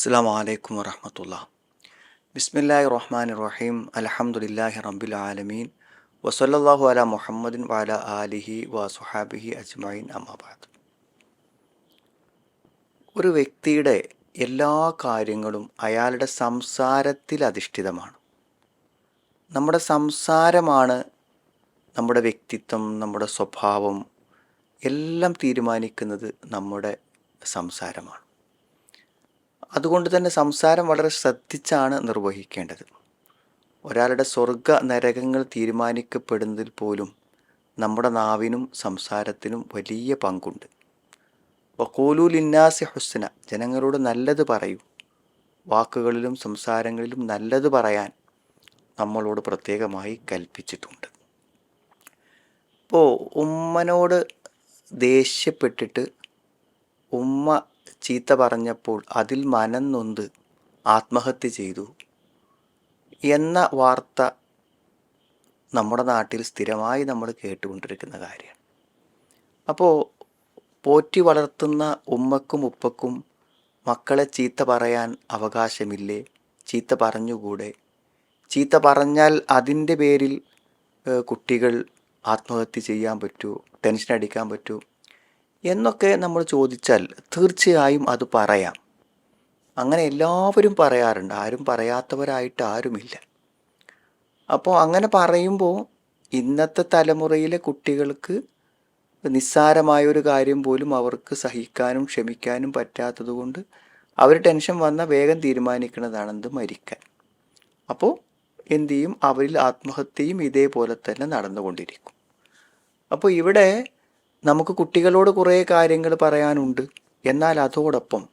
അസ്സാം വലൈക്കും വറഹമത്തുള്ള ബിസ്മില്ലാഹി റഹ്മാൻ റഹീം അലഹമുല്ലാഹി റബ്ബിൽ ആലമീൻ. വസല്ലാഹു അല മുഹമ്മദിൻ آله ആലിഹി വസുഹാബിഹി അജ്മൈൻ അമ്മാബാദ് ഒരു വ്യക്തിയുടെ എല്ലാ കാര്യങ്ങളും അയാളുടെ സംസാരത്തിൽ അധിഷ്ഠിതമാണ്. നമ്മുടെ സംസാരമാണ് നമ്മുടെ വ്യക്തിത്വം നമ്മുടെ സ്വഭാവം എല്ലാം തീരുമാനിക്കുന്നത് നമ്മുടെ സംസാരമാണ്. അതുകൊണ്ട് തന്നെ സംസാരം വളരെ ശ്രദ്ധിച്ചാണ് നിർവഹിക്കേണ്ടത്. ഒരാളുടെ സ്വർഗ നരകങ്ങൾ തീരുമാനിക്കപ്പെടുന്നതിൽ പോലും നമ്മുടെ നാവിനും സംസാരത്തിനും വലിയ പങ്കുണ്ട്. വക്കോലൂൽ ലിന്നാസി ഹുസ്ന ജനങ്ങളോട് നല്ലത് പറയൂ. വാക്കുകളിലും സംസാരങ്ങളിലും നല്ലത് പറയാൻ നമ്മളോട് പ്രത്യേകമായി കൽപ്പിച്ചിട്ടുണ്ട്. ഇപ്പോൾ ഉമ്മനോട് ദേഷ്യപ്പെട്ടിട്ട് ഉമ്മ ചീത്ത പറഞ്ഞപ്പോൾ അതിൽ മനം നൊന്ത് ആത്മഹത്യ ചെയ്തു. എന്ന വാർത്ത നമ്മുടെ നാട്ടിൽ സ്ഥിരമായി നമ്മൾ കേട്ടുകൊണ്ടിരിക്കുന്ന കാര്യമാണ് അപ്പോൾ പോറ്റി വളർത്തുന്ന ഉമ്മക്കും ഉപ്പക്കും മക്കളെ ചീത്ത പറയാൻ അവകാശമില്ലേ? ചീത്ത പറഞ്ഞുകൂടെ? ചീത്ത പറഞ്ഞാൽ അതിന്റെ പേരിൽ കുട്ടികൾ ആത്മഹത്യ ചെയ്യാൻ പറ്റുമോ ടെൻഷൻ അടിക്കാൻ പറ്റുമോ എന്നൊക്കെ നമ്മൾ ചോദിച്ചാൽ തീർച്ചയായും അത് പറയാം. അങ്ങനെ എല്ലാവരും പറയാറുണ്ട്. ആരും പറയാത്തവരായിട്ട് ആരുമില്ല. അപ്പോൾ അങ്ങനെ പറയുമ്പോൾ ഇന്നത്തെ തലമുറയിലെ കുട്ടികൾക്ക് നിസ്സാരമായ ഒരു കാര്യം പോലും അവർക്ക് സഹിക്കാനും ക്ഷമിക്കാനും പറ്റാത്തതുകൊണ്ട് അവർ ടെൻഷൻ വന്നാൽ വേഗം തീരുമാനിക്കുന്നതാണ് എന്ത് മരിക്കാൻ. അപ്പോൾ എന്തു ചെയ്യും? അവരിൽ ആത്മഹത്യയും ഇതേപോലെ തന്നെ നടന്നുകൊണ്ടിരിക്കും. അപ്പോൾ ഇവിടെ നമുക്ക് കുട്ടികളോട് കുറേ കാര്യങ്ങൾ പറയാനുണ്ട്. എന്നാൽ അതോടൊപ്പം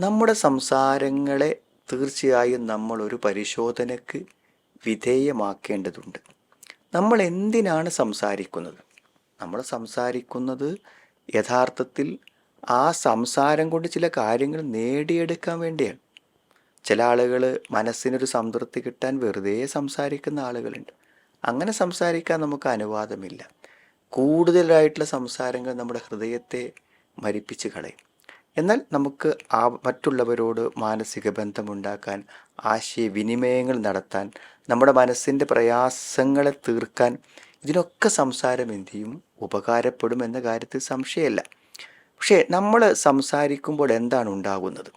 നമ്മുടെ സംസാരങ്ങളെ തീർച്ചയായും നമ്മളൊരു പരിശോധനയ്ക്ക് വിധേയമാക്കേണ്ടതുണ്ട്. നമ്മൾ എന്തിനാണ് സംസാരിക്കുന്നത്? നമ്മൾ സംസാരിക്കുന്നത് യഥാർത്ഥത്തിൽ ആ സംസാരം കൊണ്ട് ചില കാര്യങ്ങൾ നേടിയെടുക്കാൻ വേണ്ടിയാണ്. ചില ആളുകൾ മനസ്സിനൊരു സംതൃപ്തി കിട്ടാൻ വെറുതെ സംസാരിക്കുന്ന ആളുകളുണ്ട്. അങ്ങനെ സംസാരിക്കാൻ നമുക്ക് അനുവാദമില്ല. കൂടുതലായിട്ടുള്ള സംസാരങ്ങൾ നമ്മുടെ ഹൃദയത്തെ മരിപ്പിച്ച് കളയും. എന്നാൽ നമുക്ക് ആ മറ്റുള്ളവരോട് മാനസിക ബന്ധമുണ്ടാക്കാൻ ആശയവിനിമയങ്ങൾ നടത്താൻ നമ്മുടെ മനസ്സിന്റെ പ്രയാസങ്ങളെ തീർക്കാൻ ഇതിനൊക്കെ സംസാരം എന്ത് ചെയ്യും? ഉപകാരപ്പെടും എന്ന കാര്യത്തിൽ സംശയമല്ല. പക്ഷേ നമ്മൾ സംസാരിക്കുമ്പോൾ എന്താണ് ഉണ്ടാകുന്നത്?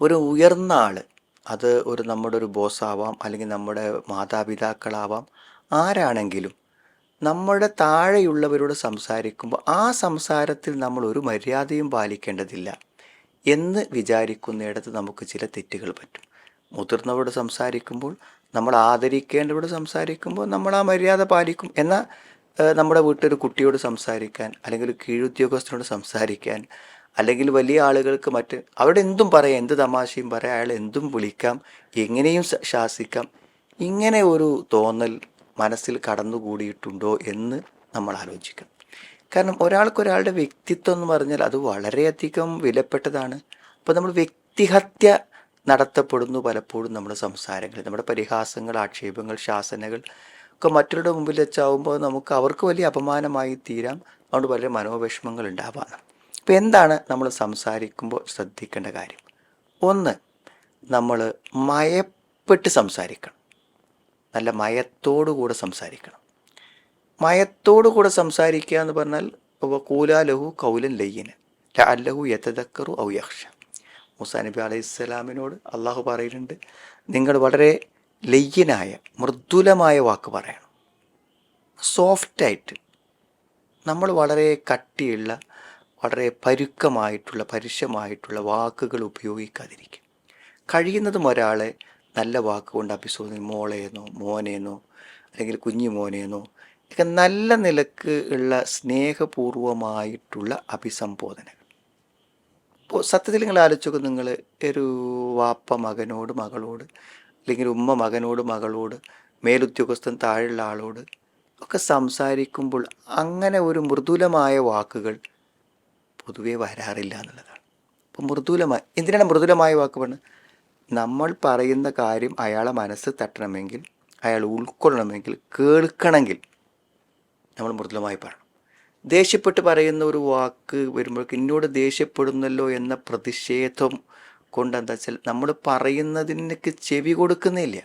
ഒരു ഉയർന്ന ആൾ അത് ഒരു നമ്മുടെ ഒരു ബോസ് ആവാം അല്ലെങ്കിൽ നമ്മുടെ മാതാപിതാക്കളാവാം ആരാണെങ്കിലും നമ്മുടെ താഴെയുള്ളവരോട് സംസാരിക്കുമ്പോൾ ആ സംസാരത്തിൽ നമ്മൾ ഒരു മര്യാദയും പാലിക്കേണ്ടതില്ല എന്ന് വിചാരിക്കുന്നിടത്ത് നമുക്ക് ചില തെറ്റുകൾ പറ്റും. മുതിർന്നവരോട് സംസാരിക്കുമ്പോൾ നമ്മൾ ആദരിക്കേണ്ടവരോട് സംസാരിക്കുമ്പോൾ നമ്മൾ ആ മര്യാദ പാലിക്കും. എന്ന നമ്മുടെ വീട്ടിലൊരു കുട്ടിയോട് സംസാരിക്കാൻ അല്ലെങ്കിൽ ഒരു കീഴുദ്യോഗസ്ഥനോട് സംസാരിക്കാൻ അല്ലെങ്കിൽ വലിയ ആളുകൾക്ക് മറ്റ് അവിടെ എന്തും പറയാം എന്ത് തമാശയും പറയാം അയാൾ എന്തും വിളിക്കാം എങ്ങനെയും ശാസിക്കാം. ഇങ്ങനെ ഒരു തോന്നൽ മനസ്സിൽ കടന്നുകൂടിയിട്ടുണ്ടോ എന്ന് നമ്മൾ ആലോചിക്കണം. കാരണം ഒരാൾക്കൊരാളുടെ വ്യക്തിത്വം എന്ന് പറഞ്ഞാൽ അത് വളരെയധികം വിലപ്പെട്ടതാണ്. അപ്പോൾ നമ്മൾ വ്യക്തിഹത്യ നടത്തപ്പെടുന്നു പലപ്പോഴും നമ്മുടെ സംസാരങ്ങൾ നമ്മുടെ പരിഹാസങ്ങൾ ആക്ഷേപങ്ങൾ ശാസനകൾ ഒക്കെ മറ്റുള്ളവരുടെ മുമ്പിൽ വെച്ചാവുമ്പോൾ നമുക്ക് അവർക്ക് വലിയ അപമാനമായി തീരാം. അതുകൊണ്ട് വലിയ മനോവിഷമങ്ങൾ ഉണ്ടാവാം. അപ്പോൾ എന്താണ് നമ്മൾ സംസാരിക്കുമ്പോൾ ശ്രദ്ധിക്കേണ്ട കാര്യം? ഒന്ന് നമ്മൾ മയപ്പെട്ട് സംസാരിക്കണം. നല്ല മയത്തോടുകൂടെ സംസാരിക്കണം. മയത്തോടുകൂടെ സംസാരിക്കുക എന്ന് പറഞ്ഞാൽ കൂലാലഹു കൗലൻ ലയ്യന് അല്ലഹു യഥദക്കറു ഔ യക്ഷ മുസാ നബി അലൈഹി സ്വലാമിനോട് അള്ളാഹു പറയുന്നുണ്ട് നിങ്ങൾ വളരെ ലയ്യനായ മൃദുലമായ വാക്ക് പറയണം. സോഫ്റ്റായിട്ട്. നമ്മൾ വളരെ കട്ടിയുള്ള വളരെ പരുക്കമായിട്ടുള്ള പരുഷമായിട്ടുള്ള വാക്കുകൾ ഉപയോഗിക്കാതിരിക്കും കഴിയുന്നതും ഒരാളെ നല്ല വാക്കുകൊണ്ട് അഭിസോധന മോളേന്നോ മോനേന്നോ അല്ലെങ്കിൽ കുഞ്ഞു മോനേന്നോ ഒക്കെ നല്ല നിലയ്ക്ക് ഉള്ള സ്നേഹപൂർവമായിട്ടുള്ള അഭിസംബോധനകൾ. ഇപ്പോൾ സത്യത്തിൽ നിങ്ങൾ ആലോചിച്ചൊക്കെ നിങ്ങൾ ഒരു വാപ്പ മകനോട് മകളോട് അല്ലെങ്കിൽ ഉമ്മ മകനോട് മകളോട് മേലുദ്യോഗസ്ഥൻ താഴെയുള്ള ആളോട് ഒക്കെ സംസാരിക്കുമ്പോൾ അങ്ങനെ ഒരു മൃദുലമായ വാക്കുകൾ പൊതുവേ വരാറില്ല എന്നുള്ളതാണ്. അപ്പോൾ മൃദുലമായ എന്തിനാണ് മൃദുലമായ വാക്ക് പറഞ്ഞത്? നമ്മൾ പറയുന്ന കാര്യം അയാളെ മനസ്സ് തട്ടണമെങ്കിൽ അയാൾ ഉൾക്കൊള്ളണമെങ്കിൽ കേൾക്കണമെങ്കിൽ നമ്മൾ മൃദുലമായി പറയണം. ദേഷ്യപ്പെട്ട് പറയുന്ന ഒരു വാക്ക് വരുമ്പോഴേക്ക് എന്നോട് ദേഷ്യപ്പെടുന്നല്ലോ എന്ന പ്രതിഷേധം കൊണ്ട് എന്താ വെച്ചാൽ നമ്മൾ പറയുന്നതിനൊക്കെ ചെവി കൊടുക്കുന്നില്ല.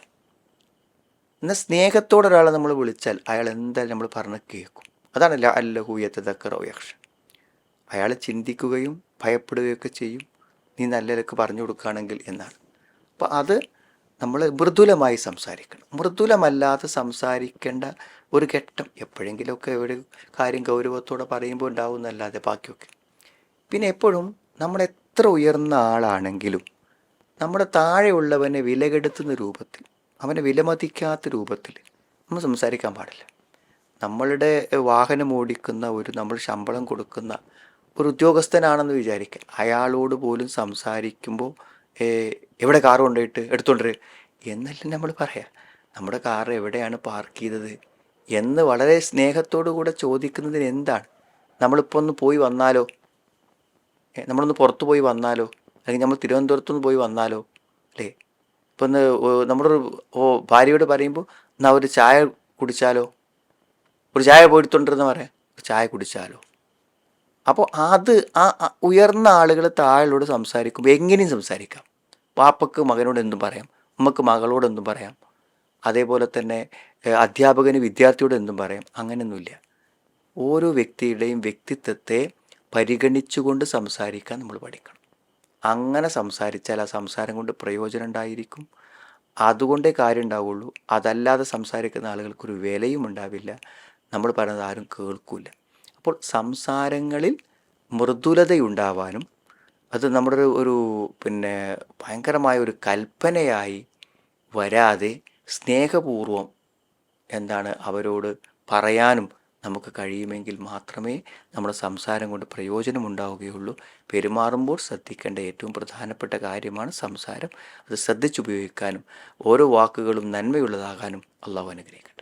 എന്നാൽ സ്നേഹത്തോടെ ഒരാളെ നമ്മൾ വിളിച്ചാൽ അയാൾ എന്തായാലും നമ്മൾ പറഞ്ഞ് കേൾക്കും. അതാണ് അല്ലഹൂയത്തെ തക്കറോ യക്ഷ അയാൾ ചിന്തിക്കുകയും ഭയപ്പെടുകയൊക്കെ ചെയ്യും. നീ നല്ലതൊക്കെ പറഞ്ഞു കൊടുക്കുകയാണെങ്കിൽ എന്നാണ്. അപ്പോൾ അത് നമ്മൾ മൃദുലമായി സംസാരിക്കണം. മൃദുലമല്ലാതെ സംസാരിക്കേണ്ട ഒരു ഘട്ടം എപ്പോഴെങ്കിലുമൊക്കെ ഒരു കാര്യം ഗൗരവത്തോടെ പറയുമ്പോൾ ഉണ്ടാവുന്നല്ലാതെ ബാക്കിയൊക്കെ. പിന്നെ എപ്പോഴും നമ്മൾ എത്ര ഉയർന്ന ആളാണെങ്കിലും നമ്മുടെ താഴെയുള്ളവനെ വിലകെടുത്തുന്ന രൂപത്തിൽ അവനെ വിലമതിക്കാത്ത രൂപത്തിൽ നമ്മൾ സംസാരിക്കാൻ പാടില്ല. നമ്മളുടെ വാഹനം ഓടിക്കുന്ന ഒരു നമ്മൾ ശമ്പളം കൊടുക്കുന്ന ഒരു ഉദ്യോഗസ്ഥനാണെന്ന് വിചാരിക്കുക. അയാളോട് പോലും സംസാരിക്കുമ്പോൾ എവിടെ കാർ കൊണ്ടുപോയിട്ട് എടുത്തോണ്ടര് എന്നല്ല നമ്മൾ പറയാം നമ്മുടെ കാർ എവിടെയാണ് പാർക്ക് ചെയ്തത്? എന്ന് വളരെ സ്നേഹത്തോടു കൂടെ ചോദിക്കുന്നതിന് എന്താണ്? നമ്മളിപ്പോൾ ഒന്ന് പോയി വന്നാലോ? നമ്മളൊന്ന് പുറത്ത് പോയി വന്നാലോ? അല്ലെങ്കിൽ നമ്മൾ തിരുവനന്തപുരത്ത് നിന്ന് പോയി വന്നാലോ? അല്ലേ? ഇപ്പം ഒന്ന് നമ്മുടെ ഒരു ഓ ഭാര്യയോട് പറയുമ്പോൾ എന്നാ ഒരു ചായ കുടിച്ചാലോ? ഒരു ചായ പോയിട്ടുണ്ടെന്ന് പറയാം ചായ കുടിച്ചാലോ? അപ്പോൾ അത് ആ ഉയർന്ന ആളുകൾ താഴോട് സംസാരിക്കുമ്പോൾ എങ്ങനെയും സംസാരിക്കാം. പാപ്പക്ക് മകനോട് എന്തും പറയാം. അമ്മയ്ക്ക് മകളോട് എന്തും പറയാം. അതേപോലെ തന്നെ അധ്യാപകന് വിദ്യാർത്ഥിയോട് എന്തും പറയാം. അങ്ങനെയൊന്നുമില്ല. ഓരോ വ്യക്തിയുടെയും വ്യക്തിത്വത്തെ പരിഗണിച്ചുകൊണ്ട് സംസാരിക്കാൻ നമ്മൾ പഠിക്കണം. അങ്ങനെ സംസാരിച്ചാൽ ആ സംസാരം കൊണ്ട് പ്രയോജനം ഉണ്ടായിരിക്കും. അതുകൊണ്ടേ കാര്യം ഉണ്ടാവുള്ളൂ. അതല്ലാതെ സംസാരിക്കുന്ന ആളുകൾക്കൊരു വിലയും ഉണ്ടാവില്ല. നമ്മൾ പറയുന്നത് ആരും കേൾക്കില്ല അപ്പോൾ സംസാരങ്ങളിൽ മൃദുലതയുണ്ടാവാനും അത് നമ്മുടെ ഒരു പിന്നെ ഭയങ്കരമായ ഒരു കൽപ്പനയായി വരാതെ സ്നേഹപൂർവം എന്താണ് അവരോട് പറയാനും നമുക്ക് കഴിയുമെങ്കിൽ മാത്രമേ നമ്മുടെ സംസാരം കൊണ്ട് പ്രയോജനമുണ്ടാവുകയുള്ളൂ. പെരുമാറുമ്പോൾ ശ്രദ്ധിക്കേണ്ട ഏറ്റവും പ്രധാനപ്പെട്ട കാര്യമാണ് സംസാരം. അത് ശ്രദ്ധിച്ചുപയോഗിക്കാനും ഓരോ വാക്കുകളും നന്മയുള്ളതാകാനും അള്ളാഹു അനുഗ്രഹിക്കട്ടെ.